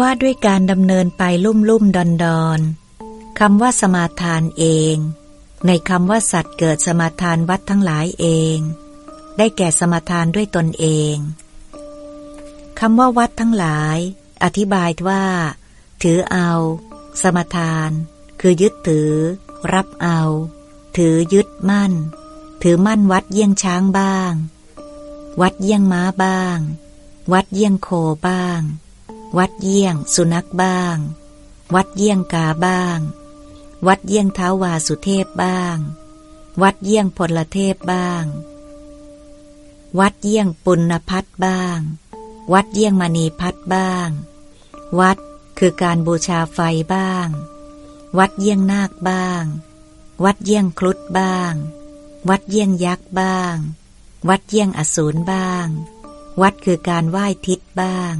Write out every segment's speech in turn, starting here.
ว่าด้วยการดำเนินไปลุ่มลุ่มดอนดอนคำว่าสมาทานเอง ในคำว่าสัตว์เกิดสมาทานวัดทั้งหลายเอง ได้แก่สมาทานด้วยตนเองคำว่าวัดทั้งหลาย อธิบายว่า ถือเอา สมาทาน คือยึดถือ รับเอา ถือยึดมั่น ถือมั่นวัดเยี่ยงช้างบ้าง วัดเยี่ยงม้าบ้าง วัดเยี่ยงโคบ้าง วัดเยี่ยง สุนัขบ้าง วัดเยี่ยงกาบ้าง วัดเยี่ยงเท้าวาสุเทพบ้าง วัดเยี่ยงพลเทพบ้าง วัดเยี่ยงปุณพัฒบ้าง วัดเยี่ยงมณีพัฒบ้าง วัดคือการบูชาไฟบ้าง วัดเยี่ยงนาคบ้าง วัดเยี่ยงครุฑบ้าง วัดเยี่ยงยักษ์บ้าง วัดเยี่ยงอสูรบ้าง วัดคือการไหว้ทิศบ้าง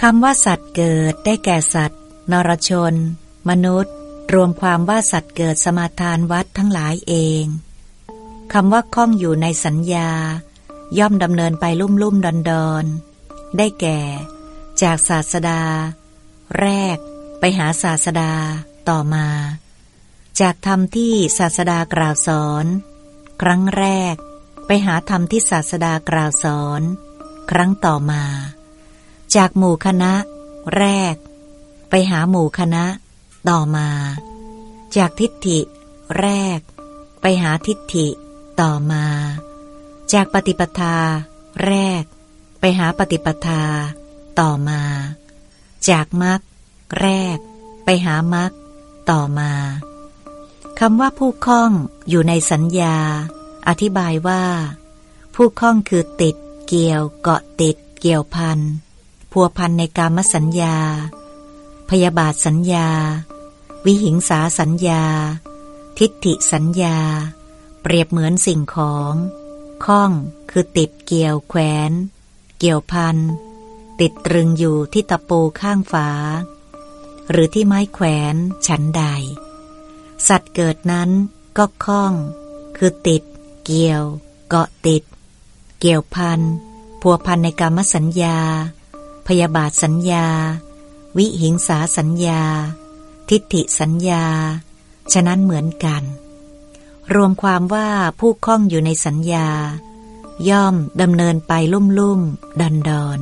คำว่าสัตว์เกิดได้แก่สัตว์ นรชน มนุษย์ รวมความว่าสัตว์เกิดสมาทานวัดทั้งหลายเองคำว่าข้องอยู่ในสัญญา ย่อมดำเนินไปลุ่มลุ่มดอนดอนได้แก่ จากศาสดา แรก ไปหาศาสดาต่อมา จากธรรมที่ศาสดากล่าวสอน ครั้งแรก ไปหาธรรมที่ศาสดากล่าวสอน ครั้งต่อมา จากหมู่คณะ แรก ไปหาหมู่คณะ ต่อมา จากทิฏฐิ แรก ไปหาทิฏฐิ ต่อมา จากปฏิปทา แรก ไปหาปฏิปทา ต่อมา จากมรรคแรก ไปหามรรคต่อมาคำว่าผู้คล้องอยู่ในสัญญา อธิบายว่า ผู้คล้องคือติด เกี่ยวเกาะติด เกี่ยวพัน พัวพันในกามสัญญา พยาบาทสัญญา วิหิงสาสัญญา ทิฏฐิสัญญา เปรียบเหมือนสิ่งของข้องคือติดเกี่ยวแขวน เกี่ยวพัน ติดตรึงอยู่ที่ตะปูข้างฝา หรือที่ไม้แขวนฉันใด สัตว์เกิดนั้นก็คล้อง คือติด เกี่ยว เกาะติด เกี่ยวพัน พัวพันในกรรมสัญญา พยาบาทสัญญา วิหิงสาสัญญา ทิฏฐิสัญญา ฉะนั้นเหมือนกัน รวมความว่าผู้คล้องอยู่ในสัญญา ย่อมดำเนินไปลุ่มลุ่มดอนดอน